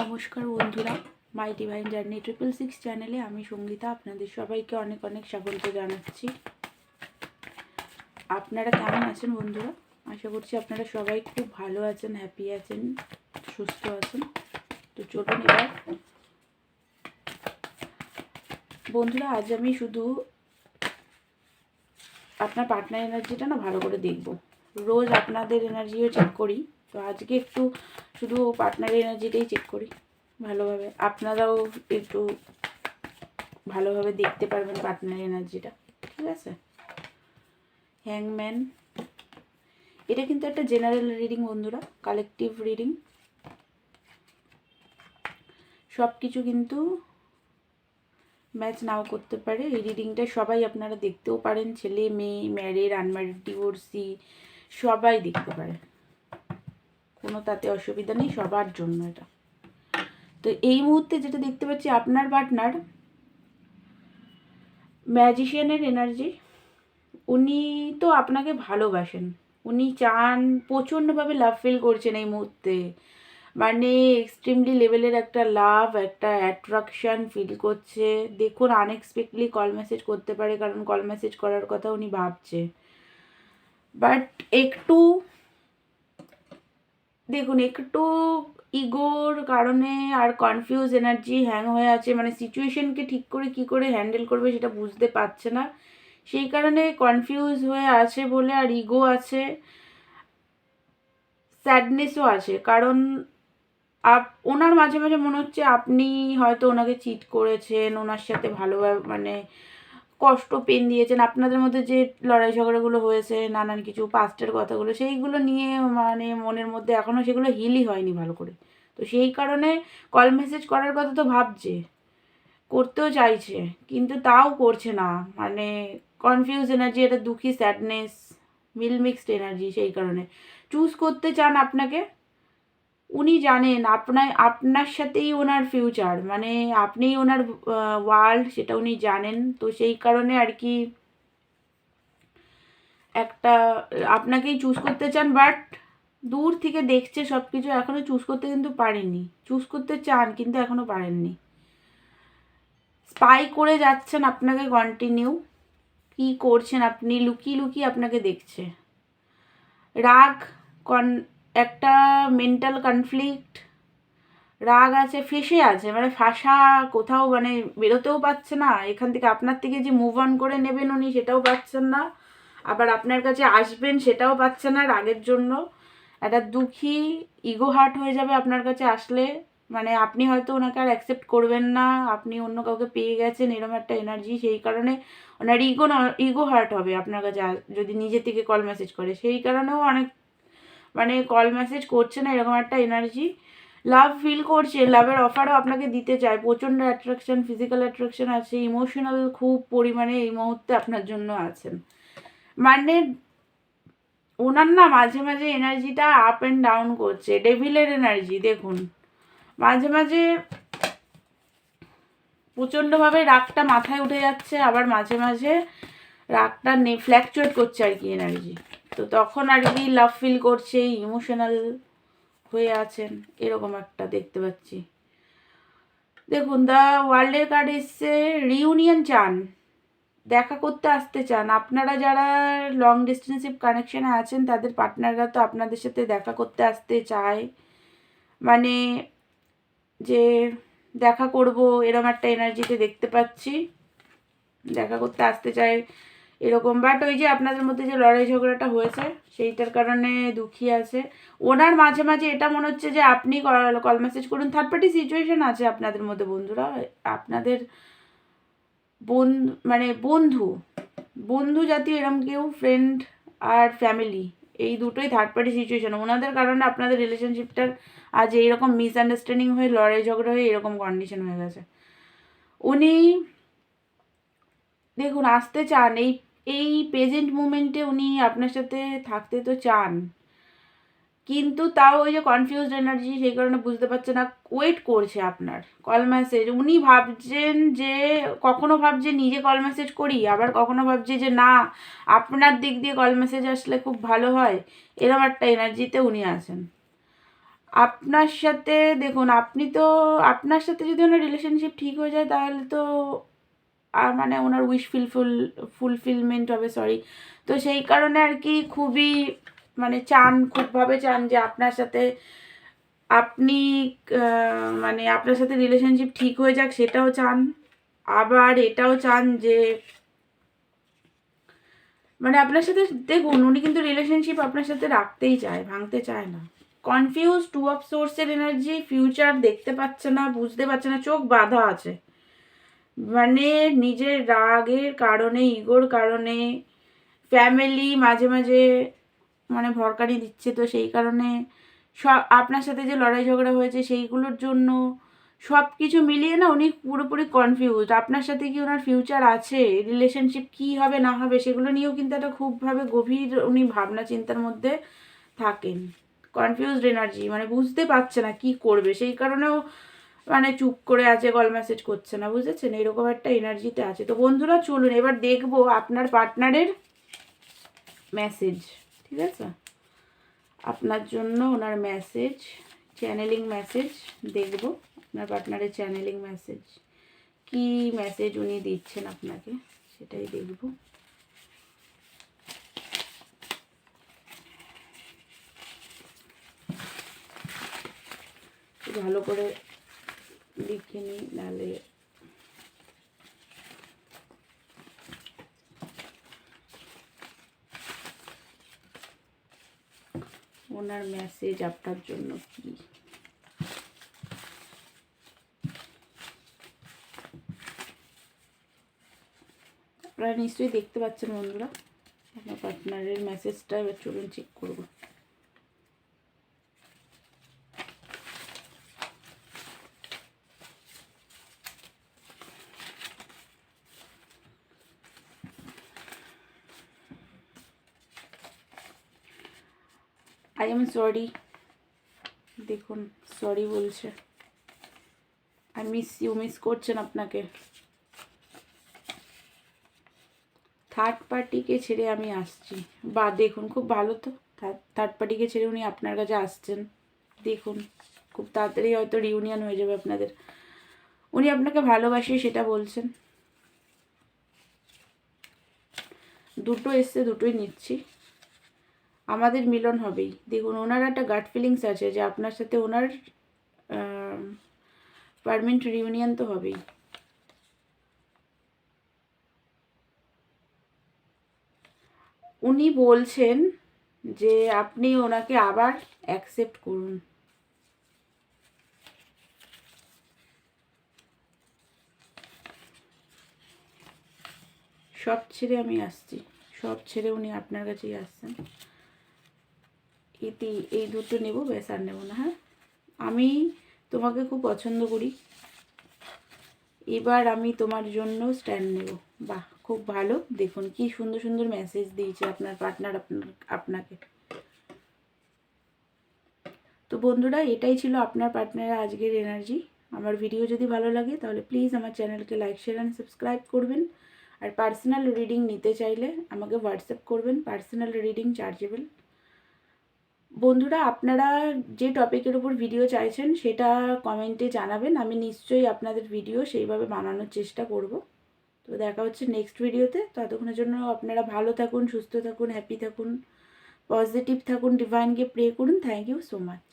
নমস্কার বন্ধুরা my divine journey triple six চ্যানেলে আমি সঙ্গীতা, আপনাদের সবাইকে অনেক অনেক স্বাগত জানাচ্ছি। আপনারা কেমন আছেন বন্ধুরা? আশা করছি আপনারা সবাই খুব ভালো আছেন হ্যাপি আছেন, সুস্থ আছেন। তো চলুন এবার। বন্ধুরা, আজ আমি শুধু আপনার পার্টনার এনার্জিটা না ভালো করে দেখব। রোজ আপনাদের এনার্জিও চেক করি। তো আজকে একটু শুধু পার্টনার এনার্জিটাই চেক করি, ভালোভাবে। আপনারাও একটু ভালোভাবে দেখতে পারবেন পার্টনার এনার্জিটা ঠিক আছে? হ্যাংম্যান এটা কিন্তু একটা জেনারেল রিডিং বন্ধুরা কালেকটিভ রিডিং সব কিছু কিন্তু ম্যাচ নাও করতে পারে। এই রিডিংটা সবাই আপনারা দেখতেও পারেন, ছেলে, মেয়ে ম্যারিড আনম্যারিড ডিভোর্সি সবাই দেখতে পারে। কোনো তাতে অসুবিধা নেই, সবার জন্য এটা। তো এই মুহূর্তে যেটা দেখতে পাচ্ছি, আপনার পার্টনার ম্যাজিশিয়ানের এনার্জি উনি তো আপনাকে ভালোবাসেন। উনি চান, প্রচণ্ডভাবে লাভ ফিল করছেন এই মুহূর্তে। মানে এক্সট্রিমলি লেভেলের একটা লাভ একটা অ্যাট্রাকশন ফিল করছে। দেখুন আনএক্সপেক্টলি কল মেসেজ করতে পারে, কারণ কল মেসেজ করার কথা উনি ভাবছে। বাট একটু দেখুন, একটু ইগোর কারণে আর কনফিউজ এনার্জি হ্যাং হয়ে আছে। মানে সিচুয়েশনকে ঠিক করে কি করে হ্যান্ডেল করবে সেটা বুঝতে পারছে না। সেই কারণে কনফিউজ হয়ে আছে বলে আর ইগো আছে স্যাডনেসও আছে। কারণ আপ, ওনার মাঝে মাঝে মনে হচ্ছে আপনি হয়তো ওনাকে চিট করেছেন, ওনার সাথে ভালোভাবে মানে কষ্ট পেন দিয়েছেন। আপনাদের মধ্যে যে লড়াই ঝগড়াগুলো হয়েছে, নানান কিছু পাস্টের কথাগুলো, সেইগুলো নিয়ে মানে মনের মধ্যে এখনও সেগুলো হিলই হয়নি ভালো করে। তো সেই কারণে কল মেসেজ করার কথা তো ভাবছে, করতেও চাইছে, কিন্তু তাও করছে না। মানে কনফিউজ এনার্জি এটা দুঃখী স্যাডনেস মিল মিক্সড এনার্জি সেই কারণে। চুজ করতে চান আপনাকে? উনি জানেন আপনার আপনার সাথেই ওনার ফিউচার মানে আপনিই ওনার ওয়ার্ল্ড সেটা উনি জানেন। তো সেই কারণে আর কি একটা, আপনাকেই চুজ করতে চান বাট দূর থেকে দেখছে সব কিছু এখনও চুজ করতে কিন্তু পারেননি। চুজ করতে চান, কিন্তু এখনও পারেননি। স্পাই করে যাচ্ছেন আপনাকে কন্টিনিউ কি করছেন আপনি? লুকিয়ে লুকিয়ে আপনাকে দেখছে। রাগ কন একটা মেন্টাল কনফ্লিক্ট রাগ আছে, ফেসে আছে মানে ফাঁসা কোথাও মানে বেরোতেও পাচ্ছে না। এখান থেকে আপনার থেকে যে মুভ অন করে নেবেন উনি সেটাও পাচ্ছেন না। আবার আপনার কাছে আসবেন সেটাও পাচ্ছে না রাগের জন্য। একটা দুঃখী ইগো হার্ট হয়ে যাবে আপনার কাছে আসলে। মানে আপনি হয়তো ওনাকে আর অ্যাকসেপ্ট করবেন না, আপনি অন্য কাউকে পেয়ে গেছেন এরকম একটা এনার্জি সেই কারণে ওনার ইগো ইগো হার্ট হবে আপনার কাছে যদি নিজে থেকে কল মেসেজ করে। সেই কারণেও অনেক মানে কল মেসেজ করছে না, এরকম একটা এনার্জি লাভ ফিল করছে লাভের অফারও আপনাকে দিতে চায়। প্রচণ্ড অ্যাট্রাকশন ফিজিক্যাল অ্যাট্রাকশন আছে ইমোশনাল খুব পরিমাণে এই মুহূর্তে আপনার জন্য আছেন। মানে ওনার না মাঝে মাঝে এনার্জিটা আপ অ্যান্ড ডাউন করছে ডেভিলের এনার্জি দেখুন। মাঝে মাঝে প্রচণ্ডভাবে রাগটা মাথায় উঠে যাচ্ছে, আবার মাঝে মাঝে রাগটা নে ফ্ল্যাকচুয়েট করছে আর কি এনার্জি তো তখন আর কি লাভ ফিল করছে ইমোশনাল হয়ে আছেন, এরকম একটা দেখতে পাচ্ছি। দেখুন দ্য ওয়ার্ল্ডের কার্ড এসছে রিউনিয়ন চান। দেখা করতে আসতে চান। আপনারা যারা লং ডিস্টেন্সিভ কানেকশানে আছেন, তাদের পার্টনাররা তো আপনাদের সাথে দেখা করতে আসতে চায়। মানে যে দেখা করব এরকম একটা এনার্জিতে দেখতে পাচ্ছি। দেখা করতে আসতে চায়। এরকম। বাট ওই যে আপনাদের মধ্যে যে লড়াই ঝগড়াটা হয়েছে, সেইটার কারণে দুঃখী আছে। ওনার মাঝে মাঝে এটা মনে হচ্ছে যে আপনি কল মেসেজ করুন। থার্ড পার্টি সিচুয়েশন আছে আপনাদের মধ্যে, বন্ধুরা। আপনাদের বন মানে বন্ধু বন্ধু জাতীয় এরম কেউ ফ্রেন্ড আর ফ্যামিলি এই দুটোই থার্ড পার্টি সিচুয়েশন ওনাদের কারণে আপনাদের রিলেশনশিপটার আজ এইরকম মিসআন্ডারস্ট্যান্ডিং হয়ে, লড়াই ঝগড়া হয়ে এরকম কন্ডিশন হয়ে গেছে। উনি, দেখুন, আসতে চান। এই এই প্রেজেন্ট মুমেন্টে উনি আপনার সাথে থাকতে তো চান। কিন্তু তাও ওই যে কনফিউজড এনার্জি সেই কারণে বুঝতে পারছে না ওয়েট করছে আপনার কল মেসেজ উনি ভাবছেন যে, কখনো ভাবছে নিজে কল মেসেজ করি, আবার কখনো ভাবছে যে না, আপনার দিক দিয়ে কল মেসেজ আসলে খুব ভালো হয়। এরকম একটা এনার্জিতে উনি আছেন। আপনার সাথে, দেখুন, আপনি তো, আপনার সাথে যদি ওনার রিলেশনশিপ ঠিক হয়ে যায়, তাহলে তো আর মানে ওনার উইশ ফিলফুল ফুলফিলমেন্ট হবে সরি তো সেই কারণে আর কি খুবই মানে চান, খুবভাবে চান যে আপনার সাথে আপনি মানে আপনার সাথে রিলেশনশিপ ঠিক হয়ে যাক, সেটাও চান। আবার এটাও চান যে মানে আপনার সাথে, দেখুন, উনি কিন্তু রিলেশনশিপ আপনার সাথে রাখতেই চায়, ভাঙতে চায় না। কনফিউজ টু অফ সোর্সের এনার্জি ফিউচার দেখতে পাচ্ছে না, বুঝতে পারছে না, চোখ বাঁধা আছে। মানে নিজের রাগের কারণে, ইগোর কারণে ফ্যামিলি মাঝে মাঝে মানে ভরকারি দিচ্ছে তো সেই কারণে। সব, আপনার সাথে যে লড়াই ঝগড়া হয়েছে সেইগুলোর জন্য সব কিছু মিলিয়ে না উনি পুরোপুরি কনফিউজড আপনার সাথে কি ওনার ফিউচার আছে? রিলেশনশিপ কি হবে, না হবে, সেগুলো নিয়েও কিন্তু একটা খুবভাবে গভীর উনি ভাবনা, চিন্তার মধ্যে থাকেন। কনফিউজড এনার্জি মানে বুঝতে পারছে না কি করবে। সেই কারণেও মানে চুপ করে আছে কল মেসেজ করছে না, বুঝেছেন? এরকম একটা এনার্জিতে আছে। তো বন্ধুরা, চলুন, এবার দেখব আপনার পার্টনারের মেসেজ ঠিক আছে? আপনার জন্য ওনার মেসেজ চ্যানেলিং মেসেজ দেখব। আপনার পার্টনারের চ্যানেলিং মেসেজ কি মেসেজ উনি দিচ্ছেন আপনাকে, সেটাই দেখব। ভালো করে লিখে নিই, নাহলে ওনার মেসেজ আপনার জন্য কি আপনারা নিশ্চয়ই দেখতে পাচ্ছেন বন্ধুরা আপনার পার্টনারের মেসেজটা এবার চলুন চেক করব। I am sorry. দেখুন, সরি বলছে। আই মিস ইউ মিস করছেন আপনাকে। থার্ড পার্টিকে ছেড়ে আমি আসছি। বা দেখুন, খুব ভালো তো। থার্ড পার্টিকে ছেড়ে উনি আপনার কাছে আসছেন। দেখুন, খুব তাড়াতাড়ি হয়তো রিউনিয়ন হয়ে যাবে আপনাদের। উনি আপনাকে ভালোবাসে সেটা বলছেন। দুটো এসছে, দুটোই নিচ্ছি। আমাদের মিলন হবেই। দেখুন, ওনার একটা গাট ফিলিংস আছে যে আপনার সাথে ওনার পারমানেন্ট রিউনিয়ন তো হবেই। উনি বলছেন যে আপনি ওনাকে আবার অ্যাকসেপ্ট করুন। সব ছেড়ে আমি আসছি। সব ছেড়ে উনি আপনার কাছেই আসছেন। ইতি, এই দুটো নেব, ব্যাস আর নেব না হ্যাঁ? আমি তোমাকে খুব পছন্দ করি। এবার আমি তোমার জন্য স্ট্যান্ড নেব। বাহ, খুব ভালো। দেখুন, কি সুন্দর সুন্দর মেসেজ দিয়েছে আপনার পার্টনার আপনাকে। তো বন্ধুরা, এটাই ছিল আপনার পার্টনারের আজকের এনার্জি আমার ভিডিও যদি ভালো লাগে, তাহলে প্লিজ আমার চ্যানেলকে লাইক শেয়ার অ্যান্ড সাবস্ক্রাইব করবেন। আর পার্সোনাল রিডিং নিতে চাইলে আমাকে হোয়াটসঅ্যাপ করবেন। পার্সোনাল রিডিং চার্জেবল বন্ধুরা, আপনারা যে টপিকের উপর ভিডিও চাইছেন, সেটা কমেন্টে জানাবেন। আমি নিশ্চয়ই আপনাদের ভিডিও সেইভাবে বানানোর চেষ্টা করব। তো দেখা হচ্ছে নেক্সট ভিডিওতে ততক্ষণের জন্য আপনারা ভালো থাকুন, সুস্থ থাকুন হ্যাপি থাকুন পজিটিভ থাকুন ডিভাইনকে প্রে করুন। Thank you so much